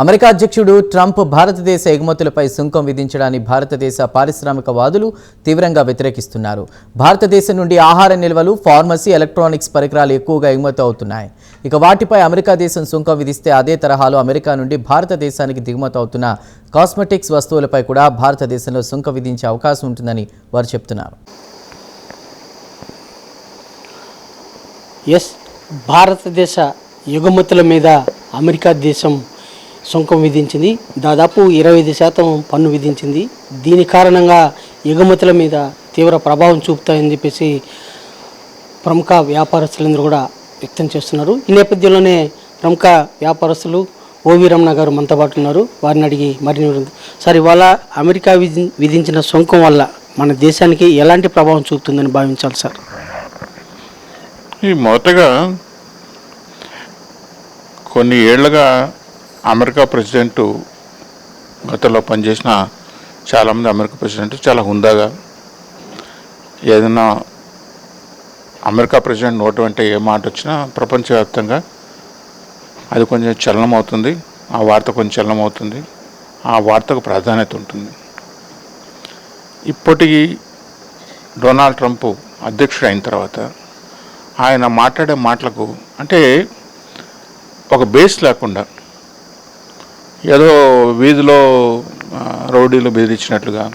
America అధ్యక్షుడు Trump భారతదేశ ఎగుమతులపై సుంకం విధించడాన్ని భారతదేశ పారిశ్రామికవాదులు తీవ్రంగా వ్యతిరేకిస్తున్నారు. భారతదేశం నుండి ఆహార నిల్వలు ఫార్మసీ ఎలక్ట్రానిక్స్ పరికరాలు ఎక్కువగా ఎగుమతి అవుతున్నాయి. ఇక వాటిపై అమెరికా దేశం సుంకం విధిస్తే అదే తరహాలో అమెరికా నుండి భారతదేశానికి దిగుమతి అవుతున్న కాస్మెటిక్స్ వస్తువులపై కూడా భారతదేశంలో సుంకం విధించే అవకాశం ఉంటుందని వారు చెప్తున్నారు. ఎస్ భారతదేశ ఎగుమతుల మీద అమెరికా దేశం సుంకం విధించింది. దాదాపు ఇరవై ఐదు శాతం పన్ను విధించింది. దీని కారణంగా ఎగుమతుల మీద తీవ్ర ప్రభావం చూపుతాయని చెప్పేసి ప్రముఖ వ్యాపారస్తులందరూ కూడా వ్యక్తం చేస్తున్నారు. ఈ నేపథ్యంలోనే ప్రముఖ వ్యాపారస్తులు ఓవి రమణ గారు మనతో పాటు ఉన్నారు. వారిని అడిగి మరిన్ని సార్ ఇవాళ అమెరికా విధి విధించిన సుంకం వల్ల మన దేశానికి ఎలాంటి ప్రభావం చూపుతుందని భావించాలి సార్? ఈ మొదటగా కొన్ని ఏళ్ళుగా అమెరికా ప్రెసిడెంట్ గతంలో పనిచేసిన చాలామంది అమెరికా ప్రెసిడెంట్ చాలా హుందాగా. ఏదైనా అమెరికా ప్రెసిడెంట్ నోటు అంటే ఏ మాట వచ్చినా ప్రపంచవ్యాప్తంగా అది కొంచెం చలనం అవుతుంది ఆ వార్త కొంచెం చలనం అవుతుంది ఆ వార్తకు ప్రాధాన్యత ఉంటుంది. ఇప్పటికీ డొనాల్డ్ ట్రంప్ అధ్యక్షుడు అయిన తర్వాత ఆయన మాట్లాడే మాటలకు అంటే ఒక బేస్ లేకుండా ఏదో వీధిలో రౌడీలు బెదిరించినట్లుగా.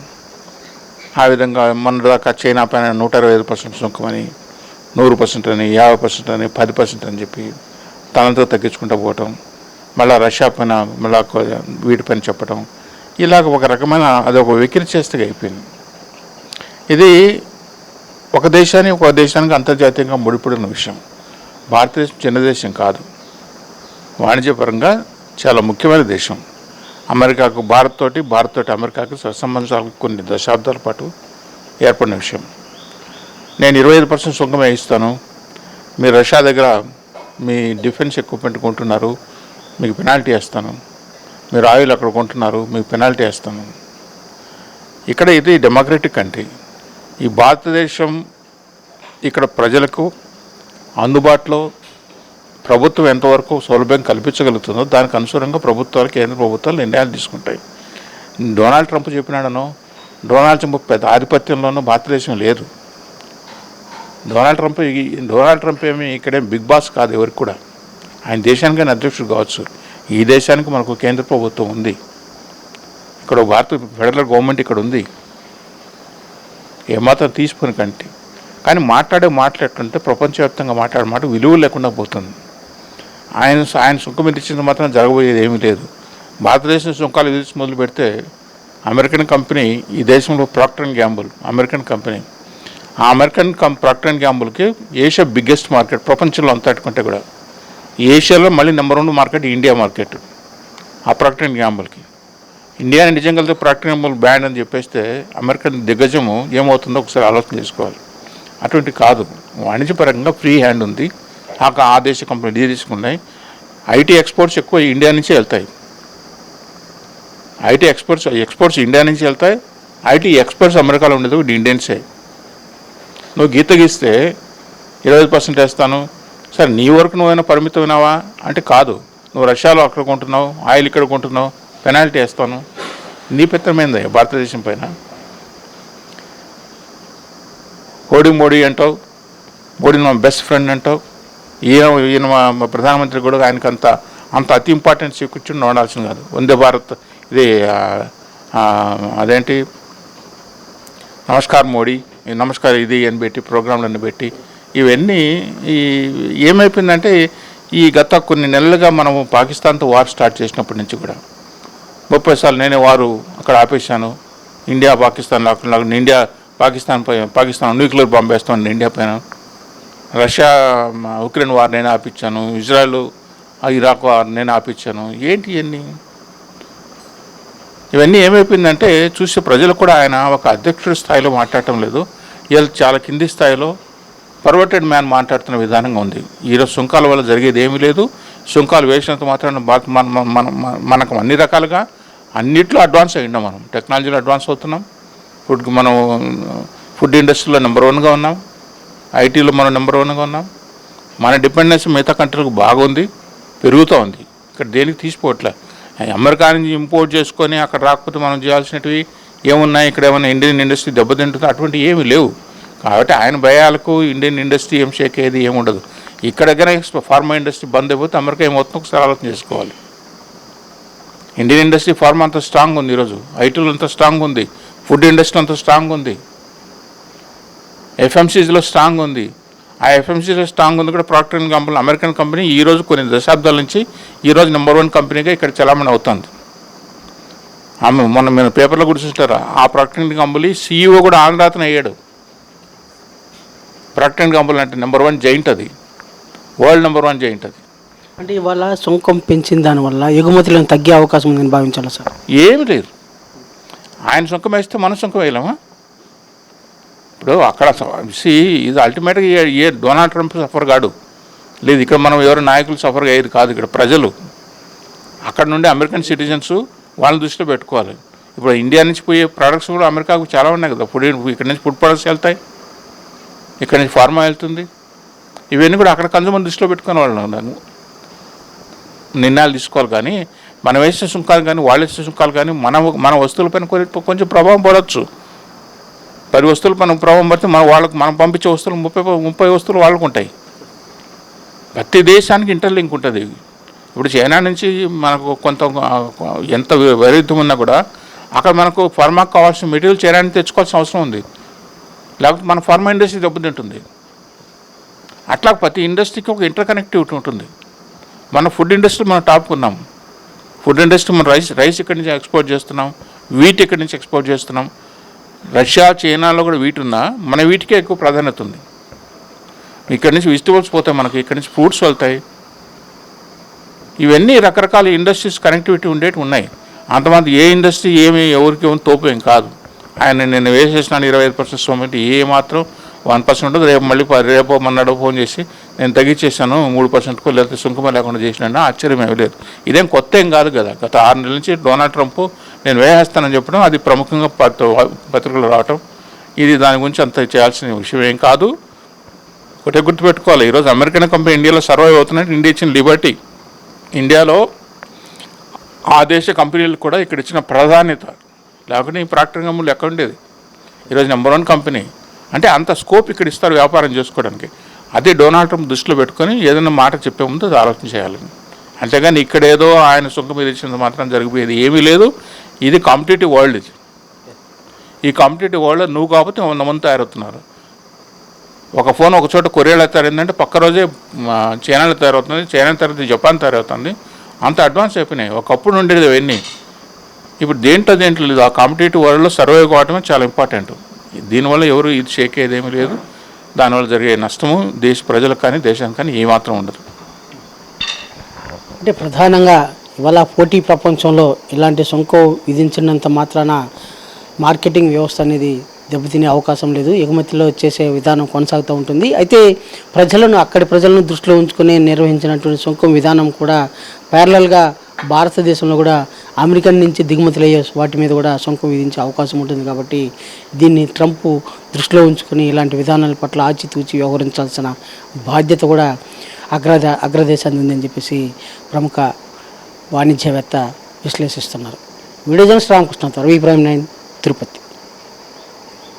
ఆ విధంగా మన దాకా చైనా పైన నూట ఇరవై ఐదు పర్సెంట్ సుంకమని నూరు పర్సెంట్ అని యాభై పర్సెంట్ అని పది పర్సెంట్ అని చెప్పి తనంతా తగ్గించుకుంటూ పోవటం మళ్ళీ రష్యా పైన మళ్ళా వీటి వీటిపైన చెప్పటం ఇలాగ ఒక రకమైన అది ఒక వెకిరి చేస్తే అయిపోయింది. ఇది ఒక దేశాన్ని ఒక దేశానికి అంతర్జాతీయంగా ముడిపడిన విషయం. భారతదేశం చిన్న దేశం కాదు. వాణిజ్యపరంగా చాలా ముఖ్యమైన దేశం. అమెరికాకు భారత్ తోటి భారత్ తోటి అమెరికాకు సంబంధాలు కొన్ని దశాబ్దాల పాటు ఏర్పడిన విషయం. నేను ఇరవై ఐదు పర్సెంట్ సుంకం వేయిస్తాను మీరు రష్యా దగ్గర మీ డిఫెన్స్ ఎక్విప్మెంట్ కొంటున్నారు మీకు పెనాల్టీ వేస్తాను. మీరు ఆయిల్ అక్కడ కొంటున్నారు మీకు పెనాల్టీ వేస్తాను. ఇక్కడ ఇది డెమోక్రటిక్ కంట్రీ. ఈ భారతదేశం ఇక్కడ ప్రజలకు అందుబాటులో ప్రభుత్వం ఎంతవరకు సౌలభ్యం కల్పించగలుగుతుందో దానికి అనుసారంగా ప్రభుత్వాలు కేంద్ర ప్రభుత్వాలు నిర్ణయాలు తీసుకుంటాయి. డొనాల్డ్ ట్రంప్ చెప్పినాడనో డొనాల్డ్ ట్రంప్ పెద్ద ఆధిపత్యంలోనూ భారతదేశం లేదు. డొనాల్డ్ ట్రంప్ ఈ- డొనాల్డ్ ట్రంప్ ఏమి ఇక్కడేం బిగ్ బాస్ కాదు ఎవరికి కూడా. ఆయన దేశానికైనా అధ్యక్షుడు కావచ్చు. ఈ దేశానికి మనకు కేంద్ర ప్రభుత్వం ఉంది. ఇక్కడ భారత ఫెడరల్ గవర్నమెంట్ ఇక్కడ ఉంది. ఏమాత్రం తీసుకుని కంటే. కానీ మాట్లాడే మాటలు ప్రపంచవ్యాప్తంగా మాట్లాడే మాట విలువ లేకుండా పోతుంది. ఆయన ఆయన సుంకం విధించింది మాత్రం జరగబోయేది ఏమీ లేదు. భారతదేశం సుంకాలు విధించి మొదలు పెడితే అమెరికన్ కంపెనీ ఈ దేశంలో Procter and Gamble American company. ఆ అమెరికన్ కం ప్రాక్టర్ అండ్ గ్యాంబుల్కి ఏషియా బిగ్గెస్ట్ మార్కెట్ ప్రపంచంలో అంతటికంటే కూడా. ఏషియాలో మళ్ళీ number one market India market ఆ ప్రాక్టర్ అండ్ గ్యాంబుల్కి. ఇండియా నిజంగా వెళ్తే ప్రాక్టర్ గ్యాంబుల్ బ్యాండ్ అని చెప్పేస్తే అమెరికన్ దిగ్గజము ఏమవుతుందో ఒకసారి ఆలోచన చేసుకోవాలి. అటువంటి కాదు. వాణిజ్యపరంగా ఫ్రీ హ్యాండ్ ఉంది. ఆ ఆ దేశ కంపెనీలు ఈ దేశం ఉన్నాయి ఐటీ ఎక్స్పోర్ట్స్ ఎక్కువ ఇండియా నుంచి వెళ్తాయి. ఐటీ ఎక్స్పోర్ట్స్ ఎక్స్పోర్ట్స్ ఇండియా నుంచి వెళ్తాయి. ఐటీ ఎక్స్పోర్ట్స్ అమెరికాలో ఉండేది కూడా ఇండియన్సే. నువ్వు గీత గీస్తే ఇరవై పర్సెంట్ వేస్తాను. సరే నీ వరకు నువ్వైనా పరిమితమైనావా అంటే కాదు. నువ్వు రష్యాలో అక్కడ కొంటున్నావు ఆయిల్ ఇక్కడ కొంటున్నావు పెనాల్టీ వేస్తాను. నీ పెత్తమైంది భారతదేశం పైన? మోడీ మోడీ అంటావు. మోడీని మా బెస్ట్ ఫ్రెండ్ అంటావు. ఈయన ఈయన మా ప్రధానమంత్రి కూడా ఆయనకు అంత అంత అతి ఇంపార్టెన్స్ కూర్చుని ఉండాల్సింది కాదు. వందే భారత్. ఇది అదేంటి? నమస్కార్ మోడీ ఈ నమస్కార్ ఇది అని పెట్టి ప్రోగ్రాంలను పెట్టి ఇవన్నీ ఈ ఏమైపోయిందంటే ఈ గత కొన్ని నెలలుగా మనము పాకిస్తాన్తో వార్ స్టార్ట్ చేసినప్పటి నుంచి కూడా ముప్పై సార్లు నేనే వారు అక్కడ ఆపేశాను. ఇండియా పాకిస్తాన్ లాకుండా ఇండియా పాకిస్తాన్ పై పాకిస్తాన్ న్యూక్లియర్ బాంబు వేస్తాను ఇండియా పైన రష్యా ఉక్రెయిన్ వారు నేను ఆపించాను ఇజ్రాయెల్ ఇరాక్ వారు నేను ఆపించాను. ఏంటి ఇవన్నీ ఇవన్నీ ఏమైపోయిందంటే చూసే ప్రజలు కూడా ఆయన ఒక అధ్యక్షుడి స్థాయిలో మాట్లాడటం లేదు. వీళ్ళు చాలా కింది స్థాయిలో పర్వర్టెడ్ మ్యాన్ మాట్లాడుతున్న విధానంగా ఉంది. ఈరోజు సుంకాల వల్ల జరిగేది ఏమీ లేదు. సుంకాలు వేసినంత మాత్రం భారత్ మన మనకు అన్ని రకాలుగా అన్నిట్లో అడ్వాన్స్ అయ్యిండం మనం. టెక్నాలజీలో అడ్వాన్స్ అవుతున్నాం. ఫుడ్ మనం ఫుడ్ ఇండస్ట్రీలో నెంబర్ వన్గా ఉన్నాం. ఐటీలో మనం నెంబర్ వన్గా ఉన్నాం. మన డిపెండెన్స్ మిగతా కంట్రీలకు బాగుంది పెరుగుతూ ఉంది. ఇక్కడ దేనికి తీసిపోవట్లే అమెరికా నుంచి ఇంపోర్ట్ చేసుకొని అక్కడ రాకపోతే మనం చేయాల్సినవి ఏమున్నాయి? ఇక్కడ ఏమైనా ఇండియన్ ఇండస్ట్రీ దెబ్బతింటుందో? అటువంటి ఏమి లేవు. కాబట్టి ఆయన భయాలకు ఇండియన్ ఇండస్ట్రీ ఏం షేక్ అయ్యేది ఏమి ఉండదు. ఇక్కడ దగ్గర ఫార్మా ఇండస్ట్రీ బంద్ అయిపోతే అమెరికా ఏం మొత్తం ఒకసారి ఆలోచన చేసుకోవాలి. ఇండియన్ ఇండస్ట్రీ ఫార్మా అంత స్ట్రాంగ్ ఉంది ఈరోజు. ఐటీలో అంత స్ట్రాంగ్ ఉంది. ఫుడ్ ఇండస్ట్రీ అంత స్ట్రాంగ్ ఉంది. ఎఫ్ఎంసీజీలో స్ట్రాంగ్ ఉంది. ఆ ఎఫ్ఎంసీలో స్ట్రాంగ్ ఉంది కూడా Procter and company American company ఈ రోజు కొన్ని దశాబ్దాల నుంచి ఈ రోజు నెంబర్ వన్ కంపెనీగా ఇక్కడ చలామణి అవుతుంది. ఆమె మొన్న మీరు పేపర్లో కూడా చూస్తారా ఆ ప్రాక్టర్ అండ్ కంపెనీ సీఈఓ కూడా ఆంధ్రాతన అయ్యాడు. ప్రాక్టర్ అండ్ కంపెనీ అంటే నెంబర్ వన్ జైంట్ అది. వరల్డ్ నెంబర్ వన్ జైంట్ అది. అంటే ఇవాళ సుంకం పెంచిన దానివల్ల ఎగుమతులను తగ్గే అవకాశం ఉందని భావించాలి సార్? ఏమి లేదు. ఆయన సుంకం వేస్తే మన సుంకం వేయలేమా? ఇప్పుడు అక్కడ సి ఇది అల్టిమేట్గా ఏ- డొనాల్డ్ ట్రంప్ సఫర్ కాడు. లేదు ఇక్కడ మనం ఎవరు నాయకులు సఫర్ అయ్యేది కాదు ఇక్కడ ప్రజలు. అక్కడ నుండి అమెరికన్ సిటిజన్స్ వాళ్ళని దృష్టిలో పెట్టుకోవాలి. ఇప్పుడు ఇండియా నుంచి పోయే ప్రోడక్ట్స్ కూడా అమెరికాకు చాలా ఉన్నాయి కదా. ఫుడ్ ఇక్కడ నుంచి ఫుడ్ ప్రొడక్ట్స్ వెళ్తాయి. ఇక్కడ నుంచి ఫార్మా వెళ్తుంది. ఇవన్నీ కూడా అక్కడ కన్జ్యూమర్ దృష్టిలో పెట్టుకునే వాళ్ళు నిర్ణయాలు తీసుకోవాలి కానీ మనం వేసే సుంకాలు కానీ వాళ్ళు వేసే సుంకాలు కానీ మన మన వస్తువులపైన కొంచెం ప్రభావం పడవచ్చు పది వస్తువులు మనం ప్రభావం పడితే మన వాళ్ళకు మనం పంపించే వస్తువులు ముప్పై ముప్పై వస్తువులు వాళ్ళకు ఉంటాయి. ప్రతి దేశానికి ఇంటర్లింక్ ఉంటుంది. ఇప్పుడు చైనా నుంచి మనకు కొంత ఎంత వైరుధ్యం ఉన్నా కూడా అక్కడ మనకు ఫార్మాకు కావాల్సిన మెటీరియల్ చైనా నుంచి తెచ్చుకోవాల్సిన అవసరం ఉంది. లేకపోతే మన ఫార్మా ఇండస్ట్రీ దెబ్బతింటుంది. అట్లా ప్రతి ఇండస్ట్రీకి ఒక ఇంటర్ కనెక్టివిటీ ఉంటుంది. మన ఫుడ్ ఇండస్ట్రీ మనం టాప్ ఉన్నాం. ఫుడ్ ఇండస్ట్రీ మనం రైస్ రైస్ ఇక్కడి నుంచి ఎక్స్పోర్ట్ చేస్తున్నాం? వీట్ ఇక్కడి నుంచి ఎక్స్పోర్ట్ చేస్తున్నాం? రష్యా చైనాలో కూడా వీటి ఉన్నా మన వీటికే ఎక్కువ ప్రాధాన్యత ఉంది. ఇక్కడి నుంచి వెజిటబుల్స్ పోతాయి మనకి ఇక్కడి నుంచి ఫ్రూట్స్ వెళ్తాయి. ఇవన్నీ రకరకాల ఇండస్ట్రీస్ కనెక్టివిటీ ఉండేవి ఉన్నాయి. అంతమంది ఏ ఇండస్ట్రీ ఏమి ఎవరికి ఏమి తోపేం కాదు. ఆయన నేను వేసేసిన ఇరవై ఐదు పర్సెంట్ సోమెంట్ ఏ మాత్రం వన్ పర్సెంట్ ఉంటుంది. రేపు మళ్ళీ రేపు మొన్నడో ఫోన్ చేసి నేను తగ్గించేసాను మూడు పర్సెంట్కో లేకపోతే సుంకమ లేకుండా చేసినా ఆశ్చర్యం ఏమీ లేదు. ఇదేం కొత్త ఏం కాదు కదా. గత ఆరు నెలల నుంచి డొనాల్డ్ ట్రంప్ నేను వేసేస్తానని చెప్పడం అది ప్రముఖంగా పత్ర- పత్రికలు రావటం. ఇది దాని గురించి అంత చేయాల్సిన విషయం ఏం కాదు. ఒకటే గుర్తుపెట్టుకోవాలి. ఈరోజు అమెరికన్ కంపెనీ ఇండియాలో సర్వైవ్ అవుతున్నట్టు ఇండియా ఇచ్చిన లిబర్టీ. ఇండియాలో ఆ దేశ కంపెనీలు కూడా ఇక్కడ ఇచ్చిన ప్రాధాన్యత. లేకుంటే ఈ ప్రాక్టర్ కంపెనీలు ఎక్కడ ఉండేది. ఈరోజు నెంబర్ వన్ కంపెనీ అంటే అంత స్కోప్ ఇక్కడ ఇస్తారు వ్యాపారం చేసుకోవడానికి. అదే డొనాల్డ్ ట్రంప్ దృష్టిలో పెట్టుకొని ఏదైనా మాట చెప్పే ముందు అది ఆలోచన చేయాలని అంతేగాని ఇక్కడ ఏదో ఆయన సొంత మీద ఇచ్చినంత మాత్రం జరిగిపోయేది ఏమీ లేదు. ఇది కాంపిటేటివ్ వరల్డ్ ఇది. ఈ కాంపిటేటివ్ వరల్డ్లో నువ్వు కాకపోతే వంద మంది తయారవుతున్నారు. ఒక ఫోన్ ఒక చోట కొరియాలో తయారైందంటే పక్క రోజే చైనాలో తయారవుతుంది చైనా తర్వాత జపాన్ తయారవుతుంది. అంత అడ్వాన్స్ అయిపోయినాయి. ఒకప్పుడు ఉండేది అవన్నీ. ఇప్పుడు దేంట్లో దేంట్లో లేదు. ఆ కాంపిటేటివ్ వరల్డ్లో సర్వైవ్ కావడమే చాలా ఇంపార్టెంట్. దీనివల్ల ఎవరు ఇది చేకేదేమీ లేదు. దానివల్ల జరిగే నష్టము దేశ ప్రజలకు కానీ దేశానికి కానీ ఏమాత్రం ఉండదు. అంటే ప్రధానంగా ఇవాళ పోటీ ప్రపంచంలో ఇలాంటి సుంకం విధించినంత మాత్రాన మార్కెటింగ్ వ్యవస్థ అనేది దెబ్బతినే అవకాశం లేదు. ఎగుమతిలో చేసే విధానం కొనసాగుతూ ఉంటుంది. అయితే ప్రజలను అక్కడి ప్రజలను దృష్టిలో ఉంచుకుని నిర్వహించినటువంటి సొంకం విధానం కూడా ప్యారలల్గా భారతదేశంలో కూడా అమెరికన్ నుంచి దిగుమతులయ్యే వాటి మీద కూడా సుంకం విధించే అవకాశం ఉంటుంది కాబట్టి దీన్ని ట్రంప్ దృష్టిలో ఉంచుకొని ఇలాంటి విధానాల పట్ల ఆచితూచి వ్యవహరించాల్సిన బాధ్యత కూడా అగ్రద అగ్రదేశాన్ని ఉందని చెప్పేసి ప్రముఖ వాణిజ్యవేత్త విశ్లేషిస్తున్నారు. Video journalist Ramakrishna Ravi prime nine Tirupati.